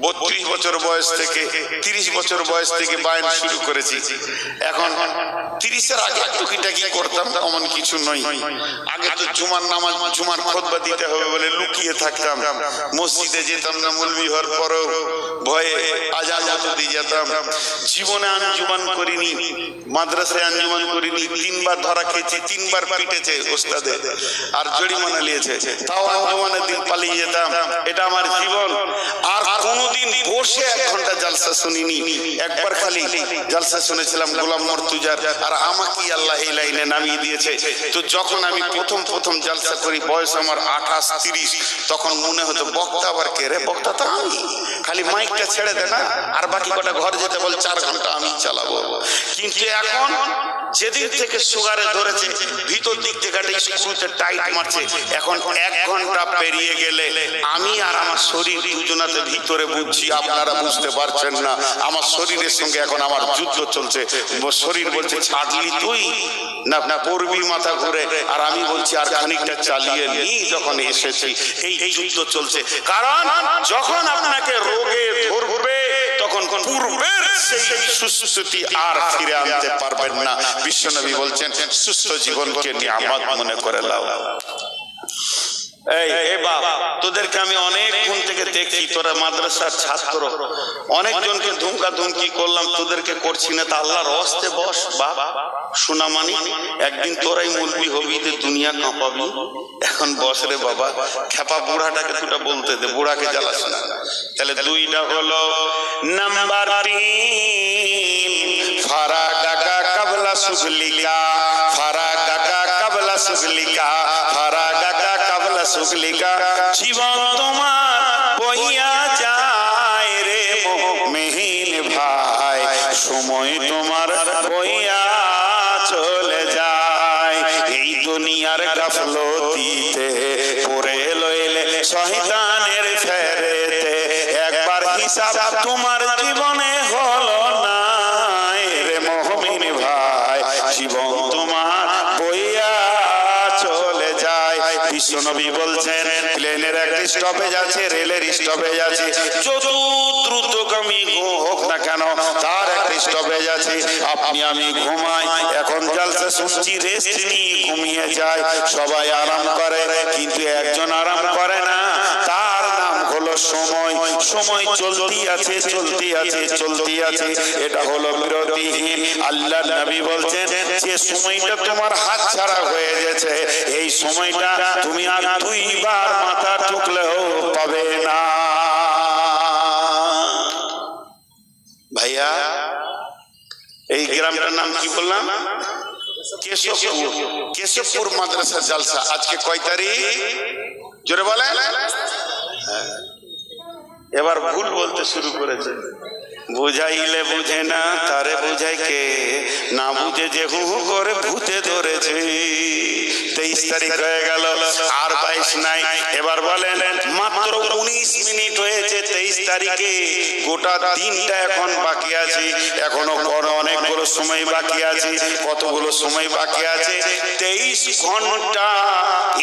বত্রিশ বছর বয়স থেকে, তিরিশ বছর বয়স থেকে বায়ন শুরু করেছি। এখন তিরিশের আগে করতাম কিছু নয় আগে তো জুমার নামাজ, জুমার দিতে হবে বলে লুকিয়ে থাকতাম। মসজিদে যেতাম না, মুলবি হওয়ার ভয়ে যেতাম। জীবনে আঞ্জুমান করিনি, মাদ্রাসায় আঞ্জুমান করিনি, তিনবার ধরা খেয়েছি, তিনবার পিটেছে ওস্তাদে। আর জরিমানা নিয়েছে। তাও আঞ্জুমানের দিন পালিয়ে যেতাম। এটা আমার জীবন। আর কোনোদিন বসে এক ঘণ্টা জালসা শুনিনি, একবার খালি জালসা শুনেছিলাম গোলাম মর্তুজার, আর আমাকে আল্লাহ এই লাইনে নামিয়ে দিয়েছে। তো যখন আমি প্রথম প্রথম জালসা করি, বয়স আমার আঠাশ তিরিশ, তখন মনে হতো, বক্তা আবার কে রে? বক্তা তো আমি। খালি মাইকটা ছেড়ে দে না, আর বাকি কটা ঘর যেতে বল, চার ঘণ্টা আমি চালাবো। কিন্তু এখন যেদিন থেকে সুগারে ধরেছে, ভিতর দিক থেকে একটা টাইট মারছে। এখন এক ঘণ্টা পেরিয়ে গেলে আমি আর আমার শরীর দুজনাতে ভিতরে বুঝছি, আপনারা বুঝতে পারছেন না। আমার শরীরের সঙ্গে এখন আমার যুদ্ধ চলছে। শরীর বলছে, ছাড়লি তুই? না না, পড়বি মাথা ঘুরে। আর আমি বলছি, আর খানিকটা চালিয়ে নি যখন এসেছি। এই যুদ্ধ চলছে। কারণ যখন আপনাকে রোগে ধরবে, তখন পূর্বের সেই সুস্থতি আর ফিরে আনতে পারবেন না। বিশ্বনবী বলছেন, সুস্থ জীবনকে নিয়ামত মনে করে লাও। এই বাপ, তোদেরকে আমি অনেক থেকে দেখছি, তোরা মাদ্রাসার ছাত্র। অনেকজনকে ধুমকা ধুমকি করলাম, তোদেরকে করছি না, তা আল্লাহর অস্তে বস, বাপ। সুনামানি একদিন তোরাই হবি দুনিয়া কাঁপাবি। এখন বাবা খেপা বুড়াটাকে দুটা বলতে দে, বুড়াকে জ্বালাস না। তাহলে দুইটা হলো ফারা কাকা কাবলা সুগলিকা ফারা কাকা কাবলা সুগলিকা কাবলা সুগলিকা জীবন তোমার বইয়া যায় রে মেহিন ভাই। সময় তোমার বইয়া চলে যায়। এই দুনিয়ার গাফলতিতে লইলে শয়তানের ফেরেতে। একবার হিসাব তোমার জীবনে স্টপেজ রেলের যত হোক না কেন, তার একটা স্টপেজ আছে আপনি আমি ঘুমাই, এখন জালসা শুনছি রেস্ট নিয়ে ঘুমিয়ে যায়। সবাই আরাম করে, কিন্তু একজন আরাম করে না। সময় সময় চলতি আছে চলতি আছে চলতি আছে। এটা হলো বিরতিহীন। আল্লাহ নবী বলছেন যে সময়টা তোমার হাত ছাড়া হয়ে গেছে। এই সময়টা তুমি আর দুইবার মাথা ঠুকলেও পাবে না। ভাইয়া, এই গ্রামটার নাম কি বললাম? কেশবপুর। কেশবপুর মাদ্রাসা জালসা। আজকে কয় তারিখ? জোরে বলেন। এবার ভুল বলতে শুরু করেছে। বুঝাইলে বুঝে না, তারে বুঝাই কে? না বুঝে যে হু করে ভূতে ধরেছে। তেইশ তারিখ হয়ে গেল, আর বাইশ নাই। এবার বলেন, মাত্র উনিশ মিনিট হয়েছে তেইশ তারিখে। গোটা দিনটা এখন বাকি আছে। এখনও অনেকগুলো সময় বাকি আছে। কতগুলো সময় বাকি আছে? তেইশ ঘণ্টা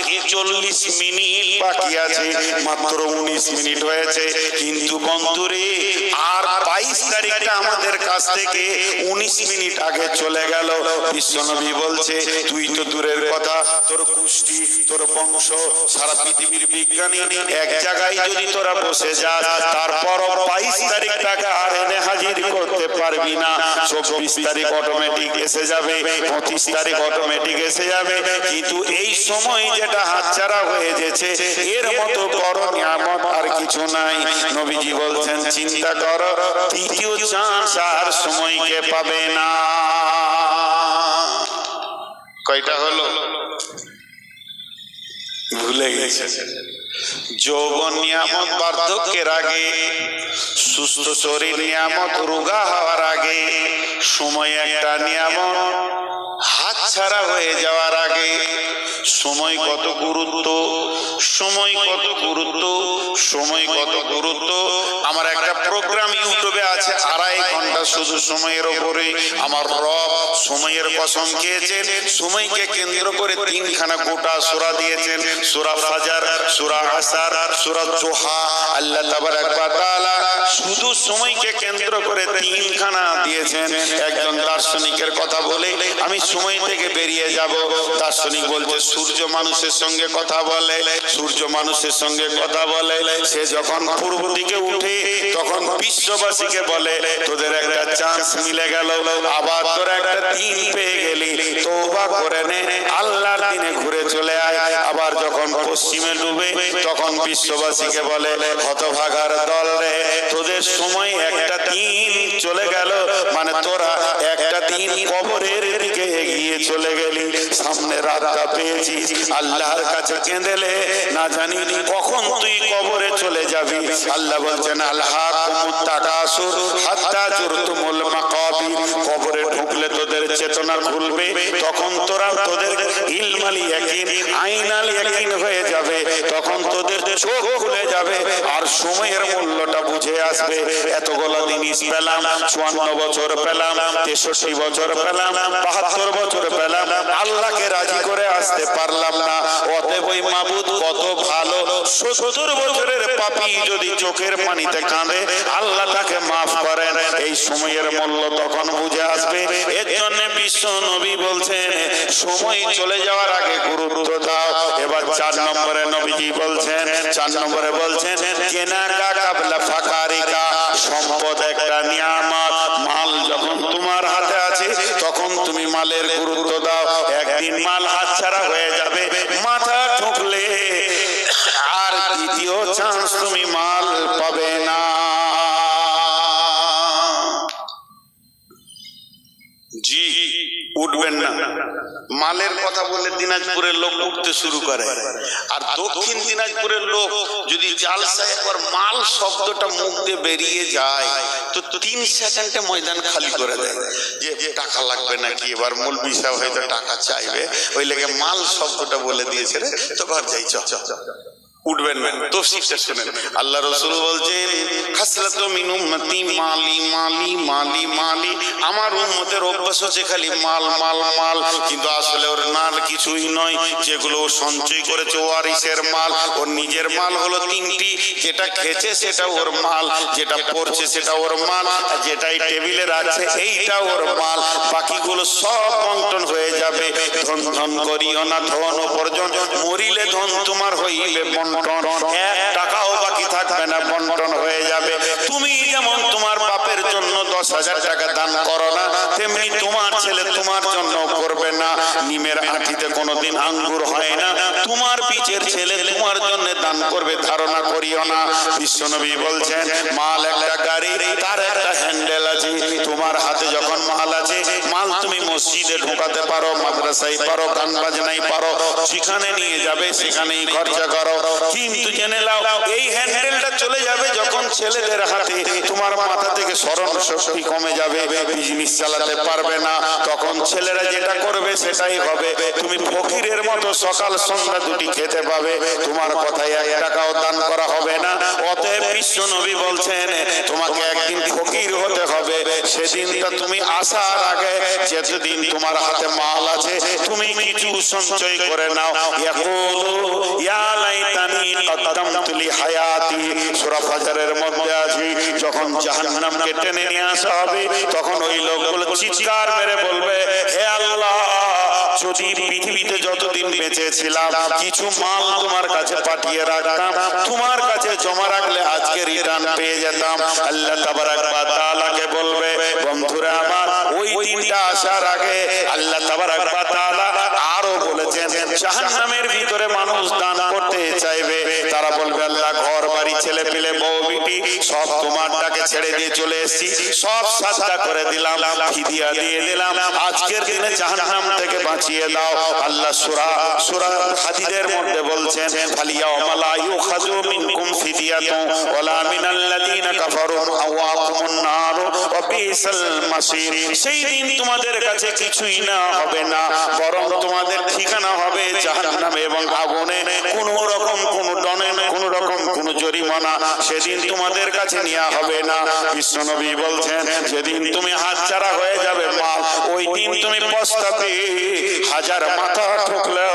একচল্লিশ মিনিট বাকি আছে। মাত্র উনিশ মিনিট হয়েছে। কিন্তু বন্ধুরে, আর বাইশ তারিখটা আমাদের কাছ থেকে উনিশ মিনিট আগে চলে গেল। বিশ্বনবী বলছে, তুই তো দূরের কথা। তোর কুষ্টি তোর বংশ সারা পৃথিবীর বিজ্ঞানী এক জায়গায় যদি তোরা বসে যাস তারপর বাইশ তারিখটাকে আর এনে হাজির করতে পারবি না। চব্বিশ তারিখ অটোমেটিক এসে যাবে পঁচিশ তারিখ অটোমেটিক এসে যাবে। কিন্তু এই সময় যেটা হাতছাড়া হয়ে গেছে এর মতো বড় নিয়ামত আর কিছু নাই। নবীজি বলছেন চিন্তা কর তৃতীয় চান্স আর সময়কে পাবে না? কয়টা হলো? ভুলে গেছে। যৌবন নিয়ামত বার্ধক্যের আগে, সুস্থ শরীর নিয়ামত রোগা হওয়ার আগে, সময় একটা নিয়ামত হাত ছাড়া হয়ে যাওয়ার আগে সময় কত গুরুত্ব? সময় কত গুরুত্ব? সময় কত গুরুত্ব? আমার একটা প্রোগ্রাম ইউটিউবে আছে, আড়াই ঘণ্টা শুধু সময়ের ওপরে। আমার রব সময়ের কসম খেয়েছেন, সময়কে কেন্দ্র করে তিনখানা গোটা সূরা দিয়েছেন। সূরা ফাজার, সূরা আসার, সূরা জোহা, আল্লাহ তাআলা শুধু সময়কে কেন্দ্র করে তিনখানা দিয়েছেন। একজন দার্শনিকের কথা বলে, আমি সময় থেকে বেরিয়ে যাব। দার্শনিক বলছে সূর্য মানুষের সঙ্গে কথা বলে, সূর্য মানুষের সঙ্গে কথা বলে, সে যখন পূর্ব দিকে উঠে, তখন বিশ্ববাসীকে বলে, তোদের একটা চান্স মিলে গেল, আবার তোর একটা দিন পেয়ে গেলি। তওবা করে নে, আল্লাহর দিনে ঘুরে চলে আয়। আবার যখন পশ্চিমে ডুবে, তখন বিশ্ববাসীকে বলে, হতভাগার দল রে, তোদের সময় একটা দিন চলে গেল মানে তোরা একটা দিন কবরের দিকে এগিয়ে চলে গেলি। সামনে রাতটা পেয়েছিস আল্লাহর কাছে কেঁদেলে না জানি কখন তুই কবরে চলে যাবি। আল্লাহ বলছেন আল্লাহ কবরে চেতনা খুলবে তখন তোরা তোদের আইনাল হয়ে যাবে। তখন তোদের চোখ খুলে যাবে আর সময়ের মূল্যটা বুঝে আসবে। জিনিস পেলাম, চুয়ান্ন বছর পেলাম, তেষট্টি বছর পেলাম, বাহাত্তর বছর পেলাম, আল্লাহকে রাজি করে আসতে পারলাম না। মাবুদ কত ভালো, সত্তর বছরের পাপি যদি চোখের পানিতে কাঁদে, আল্লাহ তাকে মাফ করেন। এই সময়ের মূল্য তখন বুঝে আসবে। এর জন্য বিশ্ব নবী বলছেন, সময় চলে যাওয়ার আগে গুরুত্ব দাও এবার চার নম্বরে নবীজি বলছেন? চার নম্বরে বলছেন সম্পদ একটা নিয়ামত। মাল যখন তোমার হাতে আছে, তখন তুমি মালের গুরুত্ব দাও। একদিন মাল হাতছাড়া হয়ে যাবে। শুরু করে। আর দক্ষিণ দিনাজপুরের লোক যদি জালসায় একবার মাল শব্দটা মুখ দিয়ে বেরিয়ে যায়, তো তিন সেকেন্ডে ময়দান খালি করে দেয়। যে টাকা লাগবে নাকি? এবার মূল বিষয় হয়তো টাকা চাইবে। ওই লেগে মাল শব্দটা বলে দিয়েছে রে। তো ঘর যাই, চ। উঠবেন তফসিরটা শুনেন আল্লাহ বলছেন মিন উম্মতি মালি মালি মালি মালি। আমার উম্মতের অভ্যাস হচ্ছে খালি মাল মাল মাল। কিন্তু আসলে ওর নাল কিছুই নয়। যেগুলো সঞ্চয় করেছে ওয়ারিসের মাল, ওর নিজের মাল হলো তিনটি। যেটা খেছে সেটা ওর মাল, যেটা পড়ছে সেটা ওর মাল যেটাই টেবিলে রাখছে এইটা ওর মাল। বাকিগুলো সব বন্টন হয়ে যাবে। ধন ধন করিও না, ধন উপার্জন। মরিলে ধন তোমার বন্টন এক টাকাও বাকি থাকবে না, বন্টন হয়ে যাবে। তুমি যেমন তোমার বাপের জন্য দশ হাজার টাকা দান করো না, তেমনি তোমার ছেলে তোমার জন্য করবে না। নিমের আঁটিতে কোনোদিন আঙ্গুর হয় না। তোমার পিচের ছেলে তোমার জন্য দান করবে, ধারণা করিও না। বিশ্বনবী বলছেন, মাল একটা গাড়ি, তার একটা হ্যান্ডেল আছে। তোমার হাতে যখন মাল আছে, মাল তুমি মসজিদে ঢোকাতে পারো, মাদ্রাসায় পারো গান বাজনাই পারো, যেখানে নিয়ে যাবে সেখানেই খরচা করো। কিন্তু জেনে নাও, এই হ্যান্ডেলটা চলে যাবে যখন ছেলেদের হাতে। তোমার মাথা থেকে স্মরণ শক্তি কমে যাবে বিজনেস চালাতে পারবে না। তখন ছেলেরা যেটা করবে, সেটাই হবে। তুমি ফকিরের মতো সকাল সন্ধ্যা দুটি খেতে পাবে। তোমার কথায় এক টাকাও দান করা হবে না। অতএব বিশ্ব নবী বলছেন, তোমাকে একদিন ফকির হতে হবে। তুমি আসার আগে যেদিন তোমার হাতে মাল আছে, তুমি কিছু সঞ্চয় করে নাও। মধ্যে আছে, যখন নিয়ে আসা হবে, তখন ওই লোকগুলো চিৎকার মেরে বলবে, হে আল্লাহ যদি পৃথিবীতে যতদিন বেঁচে ছিলাম কিছু মাল তোমার কাছে পাঠিয়ে রাখতাম। তোমার কাছে জমা রাখলে আজকে রিটার্ন পেয়ে যেতাম। আল্লাহ তাবারাক বলবে, বন্ধুরা আমার, ওই দিনটা আসার আগে আল্লাহ তাবারাক আরও বলেছেন, জাহান্নামের ভিতরে মানুষ দান করতে চাইবে। তারা বলবে, আল্লাহ বাড়ি ছেলে পেলে বউ বিটি, সব তোমারটাকে ছেড়ে দিয়ে চলে এসেছি। সব সাজদা করে দিলাম ফিদিয়া দিয়ে দিলাম। আজকের দিনে জাহান্নাম থেকে বাঁচিয়ে দাও। আল্লাহ সূরা সূরা হাদিদের মধ্যে বলছেন ফালিয়া ওমালা ইউখাযু মিনকুম ফিদিয়াতু ওয়ালা মিনাল্লাযিনা কাফারু আওয়াকুমুন নার, ওয়া বিসাল মাসির। সেই দিন তোমাদের কাছে কিছুই না হবে না, বরং তোমাদের ঠিকানা হবে জাহান্নামে এবং আগুনে। কোন রকম কোন ডনে, কোন রকম কোন জরি করিমানা সেদিন তোমাদের কাছে নেওয়া হবে না। বিশ্বনবী বলছেন, যেদিন তুমি হাতছাড়া হয়ে যাবে মাল ওই দিন তুমি পস্তাতে হাজার মাথা ঠুকলেও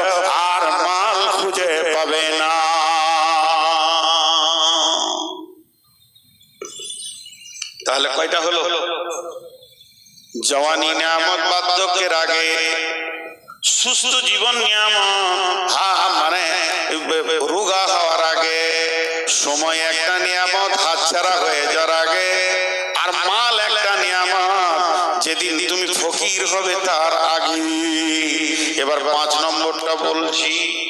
আর মাল খুঁজে পাবে না। তাহলে কয়টা হলো? জওয়ানি নিয়ামত বার্ধক্যের আগে, সুস্থ জীবন নিয়ামত, হা মানে রোগা হওয়ার আগে সময় একটা নিয়ামত হাতছাড়া হয়ে যাওয়ার আগে। আর মাল একটা নিয়ামত, যেদিন তুমি ফকির হবে তার আগে এবার পাঁচ নম্বরটা বলছি।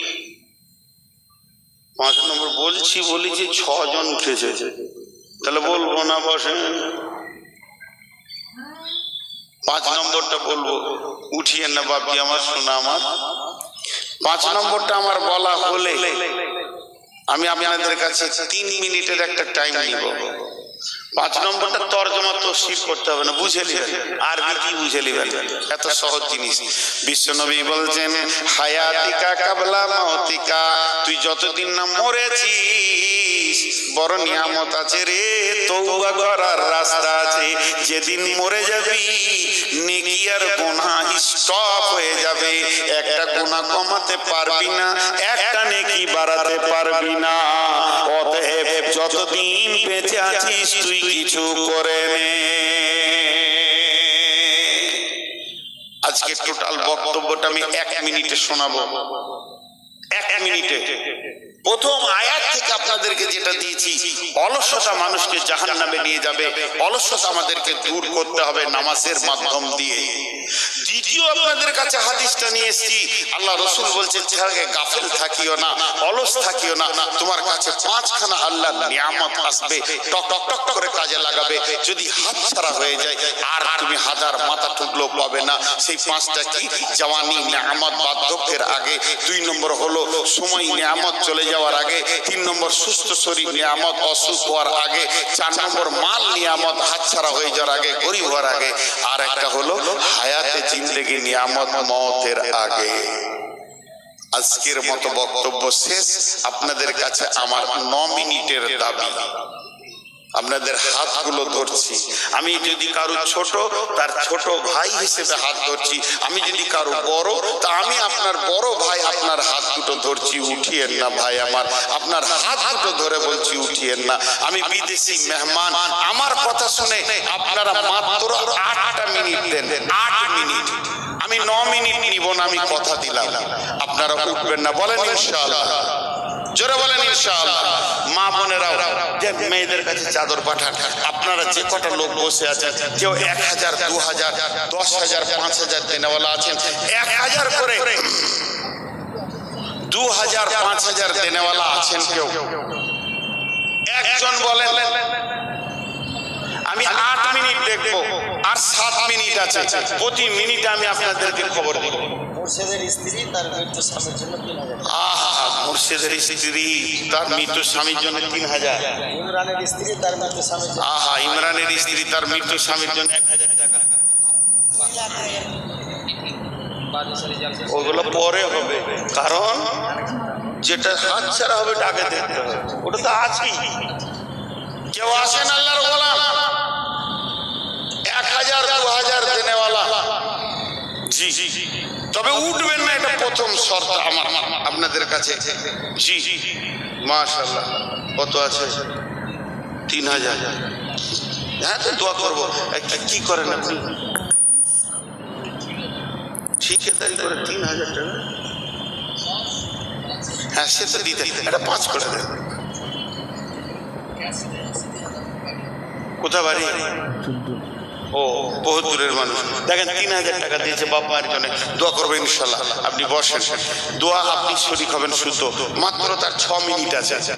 পাঁচ নম্বর বলছি, বলি যে ছজন উঠেছে। তাহলে বলব না বসে। পাঁচ নম্বরটা বলব। উঠিয়ে না বাপি, আমার শোনা আমার। পাঁচ নম্বরটা আমার বলা হলে আমি আপনাদের কাছে তিন মিনিটের একটা টাইম নিব। পাঁচ নম্বরটা তর্জমা তো তসির করতে হবে না বুঝে নেবেন। আরবি কি বুঝে নেবেন? এত সহজ জিনিস। বিশ্বনবী বলছেন হায়াতিকা কাবলা মাওতিকা তুই যতদিন না মরেছিস বড় নিয়ামত আছে রে তৌবা করার রাস্তা আছে। যেদিন মরে যাবি নেকি আর গুনাহ স্টপ যাবে একটা গুনাহ কমাতে পারবি না একটা নেকি বাড়াতে পারবি না। অতএব যতদিন বেঁচে আছিস, তুই কিছু করে নে। আজকে টোটাল বক্তব্যটা আমি এক মিনিটে শোনাবো। এক মিনিটে। প্রথম আয়াত থেকে আপনাদেরকে যেটা দিয়েছি, অলসতা মানুষকে জাহান নামে নিয়ে যাবে। অলসতা আমাদেরকে দূর করতে হবে নামাজের মাধ্যম দিয়ে। দ্বিতীয় আপনাদের কাছে হাদিসটা নিয়ে এসেছি। আল্লাহ রসুল বলছে ছেড়ে গাফেল থাকিও না, অলস থাকিও না। তোমার কাছে পাঁচখানা আল্লাহ নিয়ামত আসবে। টক টক টক করে কাজে লাগাবে। যদি হাত ছাড়া হয়ে যায়, আর তুমি হাজার মাথা টুকলো পাবে না। সেই পাঁচটা কি? জওয়ানি, নিয়ামত বার্ধক্যের আগে। দুই নম্বর হলো সময়, নিয়ামত চলে যাওয়ার আগে। তিন নম্বর সুস্থ শরীর, নিয়ামত অসুখ হওয়ার আগে। চার নম্বর মাল, নিয়ামত হাতছাড়া হয়ে যাওয়ার আগে, গরিব হওয়ার আগে। আর একটা হলো হায়াতে জিন্দেগি নিয়ামত মতের আগে আজকের মতো বক্তব্য শেষ। আপনাদের কাছে আমার ন মিনিটের দাবি। আপনাদের হাতগুলো ধরছি। আমি যদি কারও ছোট, তার ছোট ভাই হিসেবে হাত ধরছি। আমি যদি কারও বড়, তা আমি আপনার বড় ভাই আপনার হাত দুটো ধরছি, উঠিয়েন না ভাই আমার। আপনার হাত দুটো ধরে বলছি, উঠিয়েন না। আমি বিদেশি মেহমান, আমার কথা শুনে আপনারা মাত্র আটটা মিনিট দেন, আট মিনিট। আমি ন মিনিট নিব না, আমি কথা দিলাম। আপনারা উঠবেন না, বলেন ইনশাআল্লাহ। জোরে বলেন মা বোনেরা যে মেয়েদের কাছে চাদর পাঠান, আপনারা যে কটা লোক বসে আছেন, কেউ এক হাজার, দু হাজার, দশ হাজার, পাঁচ হাজার দেনেওয়ালা আছেন, এক হাজার করে দু হাজার, পাঁচ হাজার দেনেওয়ালা আছেন কেউ? একজন বলেন। আমি আট মিনিট দেখব আর সাত মিনিট আছে। প্রতি মিনিটে আমি আপনাদেরকে খবর দিব। মুর্শিদের স্ত্রী তার মৃত্যু স্বামীর জন্য তিন হাজার আহা ইমরানের স্ত্রী তার মৃত্যু স্বামীর জন্য আহা ইমরানের স্ত্রী তার মৃত্যু স্বামীর জন্য এক হাজার টাকা। ওগুলো পরে হবে কারণ যেটা হাত ছাড়া হবে ডাকে দেখতে হবে। ওটা তো আছেই কেউ আসেন আল্লাহর গোলাম। হাজার, দু হাজার দেনেওয়ালা। জি। তবে উঠবেন না, এটা প্রথম শর্ত আমার, আপনাদের কাছে। জি। মাশাল্লাহ কত আছে? তিন হাজার। হ্যাঁ তো দোয়া করব। কি করেন আপনি? ঠিকাদারি করে তিন হাজার টাকা। হ্যাঁ সে তো দিতে। এটা পাঁচ করে দেন। কোথা বাড়ি? ও, বহুত দূরের মানুষ। দেখেন, তিন হাজার টাকা দিয়েছে বাপ মায়ের জন্য। দোয়া করবেন, ইনশাল্লাহ। আপনি বসেন। দোয়া আপনি শরীর হবেন, শুদ্ধ। মাত্র তার ছ মিনিট আছে।